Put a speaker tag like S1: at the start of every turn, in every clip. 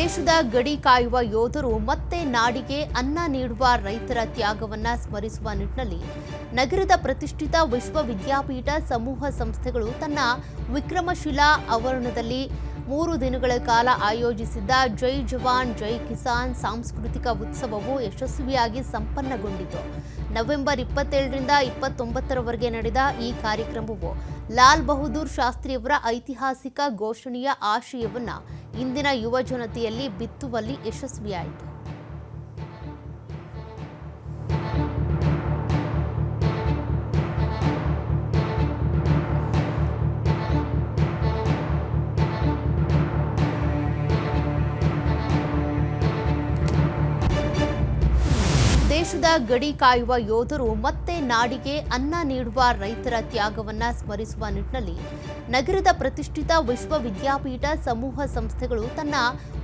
S1: ದೇಶದ ಗಡಿ ಕಾಯುವ ಯೋಧರು ಮತ್ತೆ ನಾಡಿಗೆ ಅನ್ನ ನೀಡುವ ರೈತರ ತ್ಯಾಗವನ್ನ ಸ್ಮರಿಸುವ ನಿಟ್ಟಿನಲ್ಲಿ ನಗರದ ಪ್ರತಿಷ್ಠಿತ ವಿಶ್ವವಿದ್ಯಾಪೀಠ ಸಮೂಹ ಸಂಸ್ಥೆಗಳು ತನ್ನ ವಿಕ್ರಮಶಿಲಾ ಆವರಣದಲ್ಲಿ ಮೂರು ದಿನಗಳ ಕಾಲ ಆಯೋಜಿಸಿದ್ದ ಜೈ ಜವಾನ್, ಜೈ ಕಿಸಾನ್ ಸಾಂಸ್ಕೃತಿಕ ಉತ್ಸವವು ಯಶಸ್ವಿಯಾಗಿ ಸಂಪನ್ನಗೊಂಡಿತು. ನವೆಂಬರ್ ಇಪ್ಪತ್ತೇಳರಿಂದ ಇಪ್ಪತ್ತೊಂಬತ್ತರವರೆಗೆ ನಡೆದ ಈ ಕಾರ್ಯಕ್ರಮವು ಲಾಲ್ ಬಹದ್ದೂರ್ ಶಾಸ್ತ್ರಿಯವರ ಐತಿಹಾಸಿಕ ಘೋಷಣೆಯ ಆಶಯವನ್ನು ಇಂದಿನ ಯುವ ಜನತೆಯಲ್ಲಿ ಬಿತ್ತುವಲ್ಲಿ ಯಶಸ್ವಿಯಾಯಿತು. ದೇಶದ ಗಡಿ ಕಾಯುವ ಯೋಧರು ಮತ್ತೆ ನಾಡಿಗೆ ಅನ್ನ ನೀಡುವ ರೈತರ ತ್ಯಾಗವನ್ನ ಸ್ಮರಿಸುವ ನಿಟ್ಟಿನಲ್ಲಿ ನಗರದ ಪ್ರತಿಷ್ಠಿತ ವಿಶ್ವವಿದ್ಯಾಪೀಠ ಸಮೂಹ ಸಂಸ್ಥೆಗಳು ತನ್ನ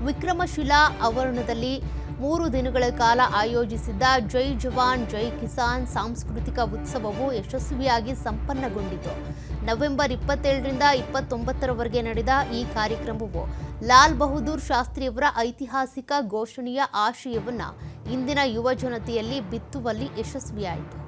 S1: ವಿಕ್ರಮಶಿಲಾ ಆವರಣದಲ್ಲಿ ಮೂರು ದಿನಗಳ ಕಾಲ ಆಯೋಜಿಸಿದ್ದ ಜೈ ಜವಾನ್, ಜೈ ಕಿಸಾನ್ ಸಾಂಸ್ಕೃತಿಕ ಉತ್ಸವವು ಯಶಸ್ವಿಯಾಗಿ ಸಂಪನ್ನಗೊಂಡಿತು. ನವೆಂಬರ್ ಇಪ್ಪತ್ತೇಳರಿಂದ ಇಪ್ಪತ್ತೊಂಬತ್ತರವರೆಗೆ ನಡೆದ ಈ ಕಾರ್ಯಕ್ರಮವು ಲಾಲ್ ಬಹದ್ದೂರ್ ಶಾಸ್ತ್ರಿಯವರ ಐತಿಹಾಸಿಕ ಘೋಷಣೆಯ ಆಶಯವನ್ನ ಇಂದಿನ ಯುವ ಜನತೆಯಲ್ಲಿ ಬಿತ್ತುವಲ್ಲಿ ಯಶಸ್ವಿಯಾಯಿತು.